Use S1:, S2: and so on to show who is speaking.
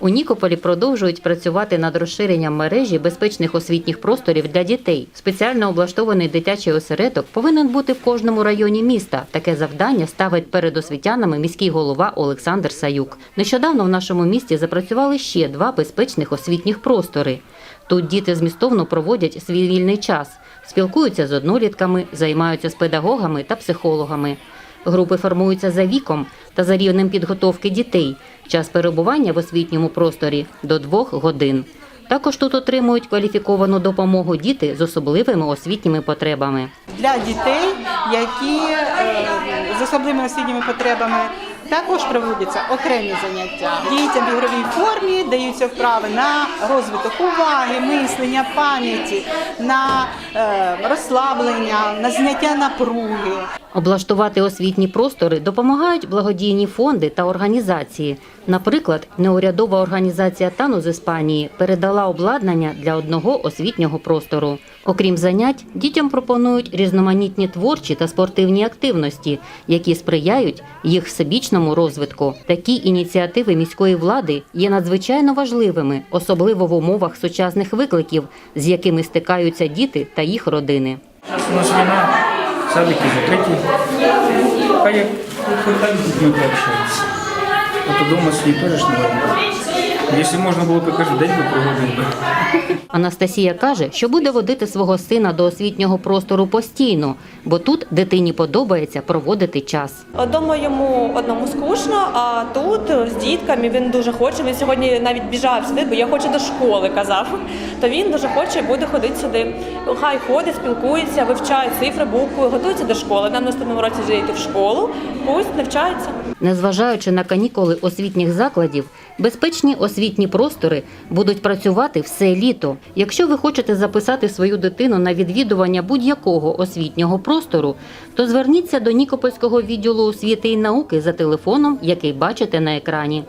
S1: У Нікополі продовжують працювати над розширенням мережі безпечних освітніх просторів для дітей. Спеціально облаштований дитячий осередок повинен бути в кожному районі міста. Таке завдання ставить перед освітянами міський голова Олександр Саюк. Нещодавно в нашому місті запрацювали ще два безпечних освітніх простори. Тут діти змістовно проводять свій вільний час, спілкуються з однолітками, займаються з педагогами та психологами. Групи формуються за віком та за рівнем підготовки дітей. Час перебування в освітньому просторі до двох годин. Також тут отримують кваліфіковану допомогу діти з особливими освітніми потребами.
S2: для дітей, які е, з особливими освітніми потребами. Також проводяться окремі заняття. Дітям в ігровій формі даються вправи на розвиток уваги, мислення, пам'яті, на е, розслаблення, на зняття напруги.
S1: Облаштувати освітні простори допомагають благодійні фонди та організації. Наприклад, неурядова організація Тану з Іспанії передала обладнання для одного освітнього простору. Окрім занять, дітям пропонують різноманітні творчі та спортивні активності, які сприяють їх всебічному розвитку. Такі ініціативи міської влади є надзвичайно важливими, особливо в умовах сучасних викликів, з якими стикаються діти та їх родини.
S3: У нас війна, садики закриті. Хай як хай дітьми пообщаються? От вдома сидіть теж не. Якщо можна було б кожен день, проводити. би.
S1: Анастасія каже, що буде водити свого сина до освітнього простору постійно, бо тут дитині подобається проводити час.
S4: Дома йому одному скучно, а тут з дітками він дуже хоче. Він сьогодні навіть біжав сюди, бо я хочу до школи, казав. То він дуже хоче буде ходити сюди. Хай ходить, спілкується, вивчає цифри, букви, готується до школи. Нам наступному році вже йти в школу, пусть навчається.
S1: Незважаючи на канікули освітніх закладів, безпечні освітні простори будуть працювати все літо. Якщо ви хочете записати свою дитину на відвідування будь-якого освітнього простору, то зверніться до Нікопольського відділу освіти і науки за телефоном, який бачите на екрані.